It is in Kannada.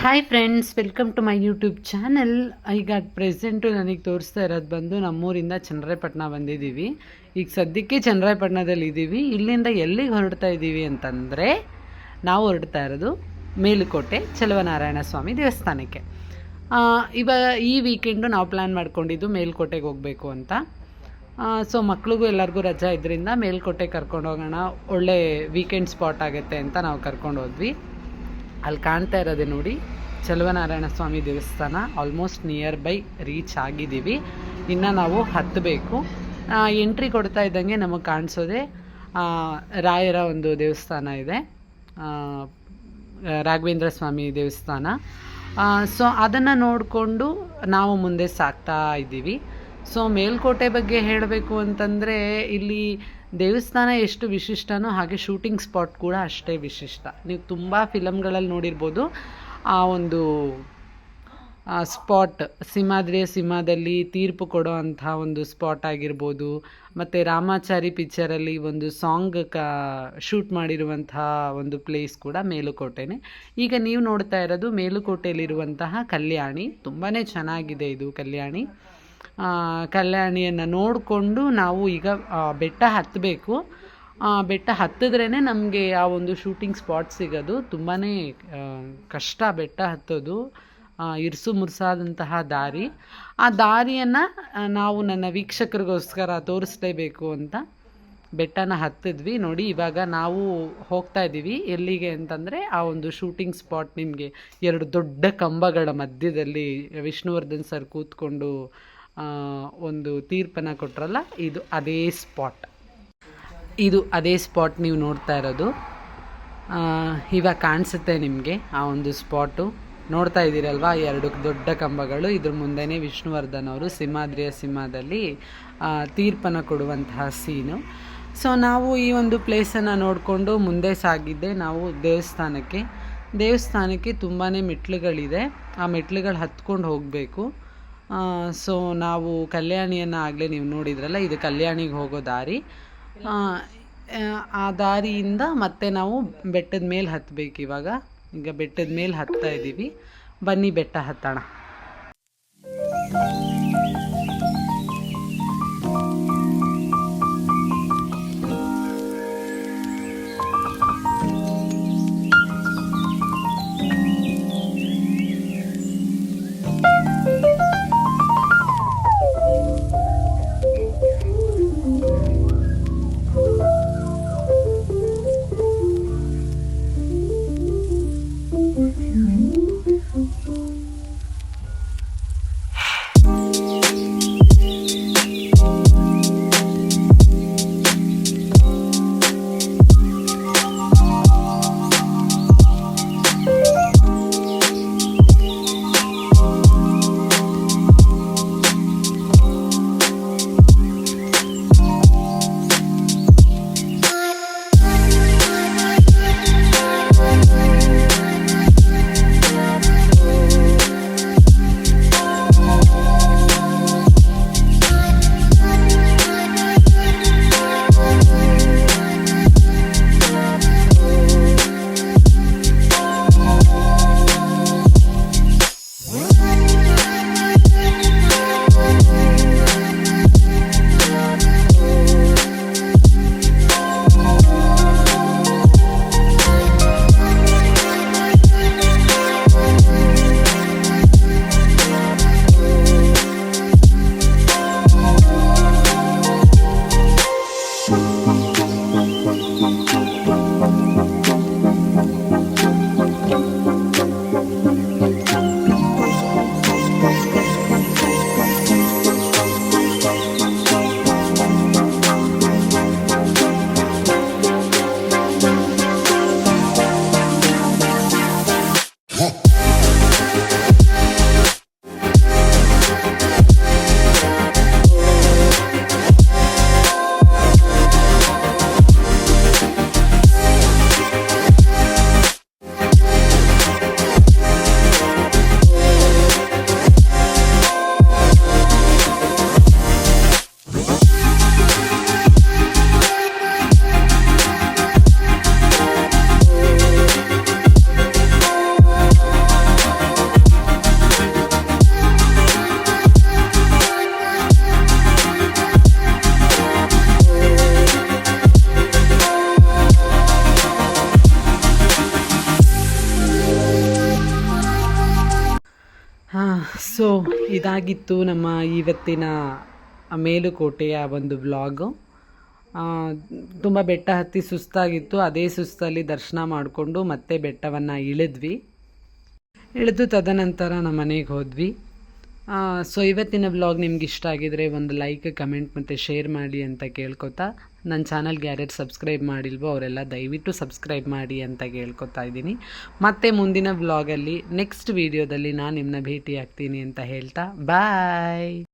Hi friends welcome to my YouTube channel ಈಗ ಪ್ರೆಸೆಂಟು ನನಗೆ ತೋರಿಸ್ತಾ ಇರೋದು ಬಂದು ನಮ್ಮೂರಿಂದ ಚನ್ನರಾಯಪಟ್ಟಣ ಬಂದಿದ್ದೀವಿ. ಈಗ ಸದ್ಯಕ್ಕೆ ಚನ್ನರಾಯಪಟ್ಟಣದಲ್ಲಿ ಇದ್ದೀವಿ ಇಲ್ಲಿಂದ ಎಲ್ಲಿಗೆ ಹೊರಡ್ತಾ ಇದ್ದೀವಿ ಅಂತಂದರೆ ನಾವು ಹೊರಡ್ತಾ ಇರೋದು ಮೇಲುಕೋಟೆ ಚಲುವನಾರಾಯಣ ಸ್ವಾಮಿ ದೇವಸ್ಥಾನಕ್ಕೆ. ಇವಾಗ ಈ ವೀಕೆಂಡು ನಾವು ಪ್ಲ್ಯಾನ್ ಮಾಡ್ಕೊಂಡಿದ್ದು ಮೇಲುಕೋಟೆಗೆ ಹೋಗಬೇಕು ಅಂತ. ಸೊ ಮಕ್ಳಿಗೂ ಎಲ್ಲರಿಗೂ ರಜಾ ಇದರಿಂದ ಮೇಲುಕೋಟೆ ಕರ್ಕೊಂಡು ಹೋಗೋಣ. ಒಳ್ಳೆ ವೀಕೆಂಡ್ ಸ್ಪಾಟ್ ಆಗುತ್ತೆ ಅಂತ ನಾವು ಕರ್ಕೊಂಡು ಹೋದ್ವಿ. ಅಲ್ಲಿ ಕಾಣ್ತಾ ಇರೋದೆ ನೋಡಿ ಚಲುವನಾರಾಯಣ ಸ್ವಾಮಿ ದೇವಸ್ಥಾನ. ಆಲ್ಮೋಸ್ಟ್ ನಿಯರ್ ಬೈ ರೀಚ್ ಆಗಿದ್ದೀವಿ. ಇನ್ನು ನಾವು ಹತ್ತಬೇಕು. ಎಂಟ್ರಿ ಕೊಡ್ತಾ ಇದ್ದಂಗೆ ನಮಗೆ ಕಾಣಿಸೋದೆ ರಾಯರ ಒಂದು ದೇವಸ್ಥಾನ ಇದೆ. ರಾಘವೇಂದ್ರ ಸ್ವಾಮಿ ದೇವಸ್ಥಾನ. ಸೊ ಅದನ್ನು ನೋಡಿಕೊಂಡು ನಾವು ಮುಂದೆ ಸಾಗ್ತಾ ಇದ್ದೀವಿ. ಸೊ ಮೇಲ್ಕೋಟೆ ಬಗ್ಗೆ ಹೇಳಬೇಕು ಅಂತಂದರೆ ಇಲ್ಲಿ ದೇವಸ್ಥಾನ ಎಷ್ಟು ವಿಶಿಷ್ಟನೋ ಹಾಗೆ ಶೂಟಿಂಗ್ ಸ್ಪಾಟ್ ಕೂಡ ಅಷ್ಟೇ ವಿಶಿಷ್ಟ. ನೀವು ತುಂಬ ಫಿಲಮ್ಗಳಲ್ಲಿ ನೋಡಿರ್ಬೋದು. ಆ ಒಂದು ಸ್ಪಾಟ್, ಸಿಂಹಾದ್ರಿಯ ಸಿಂಹದಲ್ಲಿ ತೀರ್ಪು ಕೊಡೋ ಅಂಥ ಒಂದು ಸ್ಪಾಟ್ ಆಗಿರ್ಬೋದು. ಮತ್ತು ರಾಮಾಚಾರಿ ಪಿಕ್ಚರಲ್ಲಿ ಒಂದು ಸಾಂಗ್ ಕ ಶೂಟ್ ಮಾಡಿರುವಂತಹ ಒಂದು ಪ್ಲೇಸ್ ಕೂಡ ಮೇಲುಕೋಟೆನೇ. ಈಗ ನೀವು ನೋಡ್ತಾ ಇರೋದು ಮೇಲುಕೋಟೆಯಲ್ಲಿರುವಂತಹ ಕಲ್ಯಾಣಿ. ತುಂಬಾ ಚೆನ್ನಾಗಿದೆ ಇದು ಕಲ್ಯಾಣಿ. ಕಲ್ಯಾಣಿಯನ್ನು ನೋಡಿಕೊಂಡು ನಾವು ಈಗ ಬೆಟ್ಟ ಹತ್ತಬೇಕು ಬೆಟ್ಟ ಹತ್ತಿದ್ರೇ ನಮಗೆ ಆ ಒಂದು ಶೂಟಿಂಗ್ ಸ್ಪಾಟ್ ಸಿಗೋದು. ತುಂಬಾ ಕಷ್ಟ ಬೆಟ್ಟ ಹತ್ತೋದು. ಇರ್ಸು ಮುರ್ಸಾದಂತಹ ದಾರಿ. ಆ ದಾರಿಯನ್ನು ನಾವು ನನ್ನ ವೀಕ್ಷಕರಿಗೋಸ್ಕರ ತೋರಿಸ್ಲೇಬೇಕು ಅಂತ ಬೆಟ್ಟನ ಹತ್ತಿದ್ವಿ. ನೋಡಿ, ಇವಾಗ ನಾವು ಹೋಗ್ತಾ ಇದ್ದೀವಿ. ಎಲ್ಲಿಗೆ ಅಂತಂದರೆ ಆ ಒಂದು ಶೂಟಿಂಗ್ ಸ್ಪಾಟ್ ನಿಮಗೆ ಎರಡು ದೊಡ್ಡ ಕಂಬಗಳ ಮಧ್ಯದಲ್ಲಿ ವಿಷ್ಣುವರ್ಧನ್ ಸರ್ ಕೂತ್ಕೊಂಡು ಒಂದು ತೀರ್ಪನ್ನು ಕೊಟ್ರಲ್ಲ, ಇದು ಅದೇ ಸ್ಪಾಟ್. ಇದು ಅದೇ ಸ್ಪಾಟ್ ನೀವು ನೋಡ್ತಾ ಇರೋದು. ಇವಾಗ ಕಾಣಿಸುತ್ತೆ ನಿಮಗೆ ಆ ಒಂದು ಸ್ಪಾಟು. ನೋಡ್ತಾ ಇದ್ದೀರಲ್ವಾ ಎರಡು ದೊಡ್ಡ ಕಂಬಗಳು. ಇದ್ರ ಮುಂದೆನೇ ವಿಷ್ಣುವರ್ಧನ್ ಅವರು ಸಿಂಹಾದ್ರಿಯ ಸಿಂಹದಲ್ಲಿ ತೀರ್ಪನ ಕೊಡುವಂತಹ ಸೀನು. ಸೊ ನಾವು ಈ ಒಂದು ಪ್ಲೇಸನ್ನು ನೋಡಿಕೊಂಡು ಮುಂದೆ ಸಾಗಿದ್ದೆ. ನಾವು ದೇವಸ್ಥಾನಕ್ಕೆ. ದೇವಸ್ಥಾನಕ್ಕೆ ತುಂಬಾ ಮೆಟ್ಲುಗಳಿದೆ ಆ ಮೆಟ್ಲುಗಳು ಹತ್ಕೊಂಡು ಹೋಗಬೇಕು. ಸೊ ನಾವು ಕಲ್ಯಾಣಿಯನ್ನು ಆಗಲೇ ನೀವು ನೋಡಿದ್ರಲ್ಲ ಇದು ಕಲ್ಯಾಣಿಗೆ ಹೋಗೋ ದಾರಿ. ಆ, ದಾರಿಯಿಂದ ಮತ್ತೆ ನಾವು ಬೆಟ್ಟದ ಮೇಲೆ ಹತ್ತಬೇಕು ಇವಾಗ ಈಗ ಬೆಟ್ಟದ ಮೇಲೆ ಹತ್ತಾ ಇದ್ದೀವಿ ಬನ್ನಿ ಬೆಟ್ಟ ಹತ್ತೋಣ. ಸೊ ಇದಾಗಿತ್ತು ನಮ್ಮ ಇವತ್ತಿನ ಮೇಲುಕೋಟೆಯ ಒಂದು ವ್ಲಾಗು ತುಂಬ ಬೆಟ್ಟ ಹತ್ತಿ ಸುಸ್ತಾಗಿತ್ತು. ಅದೇ ಸುಸ್ತಲ್ಲಿ ದರ್ಶನ ಮಾಡಿಕೊಂಡು ಮತ್ತೆ ಬೆಟ್ಟವನ್ನು ಇಳಿದ್ವಿ. ಇಳಿದು ತದನಂತರ ನಮ್ಮ ಮನೆಗೆ ಹೋದ್ವಿ. ಸೊ ಇವತ್ತಿನ ವ್ಲಾಗ್ ನಿಮ್ಗೆ ಇಷ್ಟ ಆಗಿದರೆ ಒಂದು ಲೈಕ್ ಕಮೆಂಟ್ ಮತ್ತು ಶೇರ್ ಮಾಡಿ ಅಂತ ಕೇಳ್ಕೊತಾ ನನ್ನ ಚಾನಲ್ಗೆ ಯಾರ್ಯಾರು ಸಬ್ಸ್ಕ್ರೈಬ್ ಮಾಡಿಲ್ವೋ ಅವರೆಲ್ಲ ದಯವಿಟ್ಟು ಸಬ್ಸ್ಕ್ರೈಬ್ ಮಾಡಿ ಅಂತ ಕೇಳ್ಕೊತಾ ಇದ್ದೀನಿ. ಮತ್ತೆ ಮುಂದಿನ ವ್ಲಾಗಲ್ಲಿ ನೆಕ್ಸ್ಟ್ ವೀಡಿಯೋದಲ್ಲಿ ನಾನು ನಿಮ್ಮನ್ನ ಭೇಟಿ ಆಗ್ತೀನಿ ಅಂತ ಹೇಳ್ತಾ ಬಾಯ್